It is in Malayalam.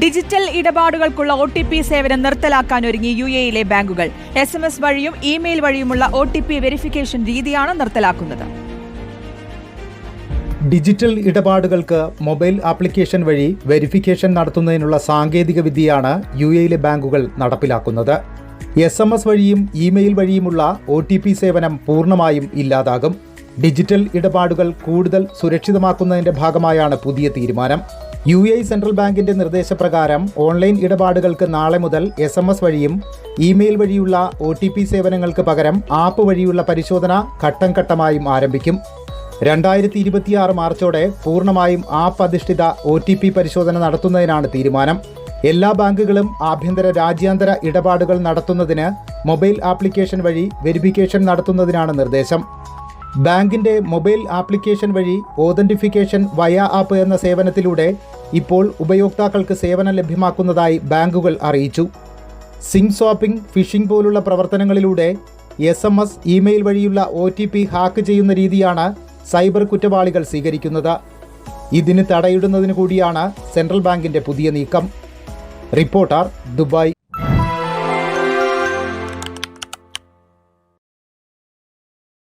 ഡിജിറ്റൽ ഇടപാടുകൾക്കുള്ള ഒ ടി പി സേവനം നിർത്തലാക്കാൻ ഒരുങ്ങി യു എയിലെ ബാങ്കുകൾ. എസ് എം എസ് വഴിയും ഇമെയിൽ വഴിയുമുള്ള ഒ ടി പി വെരിഫിക്കേഷൻ രീതിയാണ് നിർത്തലാക്കുന്നത്. ഡിജിറ്റൽ ഇടപാടുകൾക്ക് മൊബൈൽ ആപ്ലിക്കേഷൻ വഴി വെരിഫിക്കേഷൻ നടത്തുന്നതിനുള്ള സാങ്കേതിക വിദ്യയാണ് യു എയിലെ ബാങ്കുകൾ നടപ്പിലാക്കുന്നത്. എസ് എം എസ് വഴിയും ഇമെയിൽ വഴിയുമുള്ള ഒ ടി പി സേവനം പൂർണമായും ഇല്ലാതാകും. ഡിജിറ്റൽ ഇടപാടുകൾ കൂടുതൽ സുരക്ഷിതമാക്കുന്നതിന്റെ ഭാഗമായാണ് പുതിയ തീരുമാനം. യു എ സെൻട്രൽ ബാങ്കിന്റെ നിർദ്ദേശപ്രകാരം ഓൺലൈൻ ഇടപാടുകൾക്ക് നാളെ മുതൽ എസ് എം എസ് വഴിയും ഇമെയിൽ വഴിയുള്ള ഒ ടി പി സേവനങ്ങൾക്ക് പകരം ആപ്പ് വഴിയുള്ള പരിശോധന ഘട്ടം ഘട്ടമായും ആരംഭിക്കും. രണ്ടായിരത്തി ഇരുപത്തിയാറ് മാർച്ചോടെ പൂർണമായും ആപ്പ് അധിഷ്ഠിത ഒ ടി പി പരിശോധന നടത്തുന്നതിനാണ് തീരുമാനം. എല്ലാ ബാങ്കുകളും ആഭ്യന്തര രാജ്യാന്തര ഇടപാടുകൾ നടത്തുന്നതിന് മൊബൈൽ ആപ്ലിക്കേഷൻ വഴി വെരിഫിക്കേഷൻ നടത്തുന്നതിനാണ് നിർദ്ദേശം. ബാങ്കിന്റെ മൊബൈൽ ആപ്ലിക്കേഷൻ വഴി ഓതന്റിഫിക്കേഷൻ വയ ആപ്പ് എന്ന സേവനത്തിലൂടെ ഇപ്പോൾ ഉപയോക്താക്കൾക്ക് സേവനം ലഭ്യമാക്കുന്നതായി ബാങ്കുകൾ അറിയിച്ചു. സിം സ്വാപ്പിംഗ് ഫിഷിംഗ് പോലുള്ള പ്രവർത്തനങ്ങളിലൂടെ എസ് എം എസ് ഇമെയിൽ വഴിയുള്ള ഒ ടി പി ഹാക്ക് ചെയ്യുന്ന രീതിയാണ് സൈബർ കുറ്റവാളികൾ സ്വീകരിക്കുന്നത്. ഇതിന് തടയിടുന്നതിന് കൂടിയാണ് സെൻട്രൽ ബാങ്കിന്റെ പുതിയ നീക്കം. Reporter Dubai.